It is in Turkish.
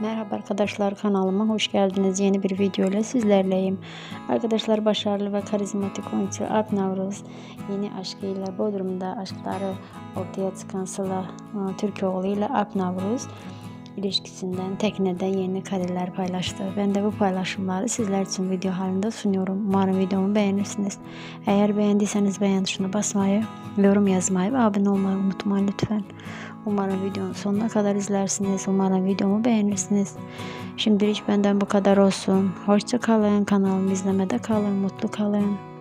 Merhaba arkadaşlar kanalıma hoş geldiniz. Yeni bir video ile sizlerleyim. Arkadaşlar başarılı ve karizmatik oyuncu Alp Navruz yeni aşkıyla Bodrum'da aşkları ortaya çıkan Sıla e, Türkoğlu ile Alp Navruz ilişkisinden teknede yeni kareler paylaştı. Ben de bu paylaşımları sizler için video halinde sunuyorum. Umarım videomu beğenirsiniz. Eğer beğendiyseniz beğen tuşuna basmayı, yorum yazmayı ve abone olmayı unutmayın lütfen. Umarım videonun sonuna kadar izlersiniz. Umarım videomu beğenirsiniz. Şimdilik benden bu kadar olsun. Hoşça kalın. Kanalımı izlemede kalın. Mutlu kalın.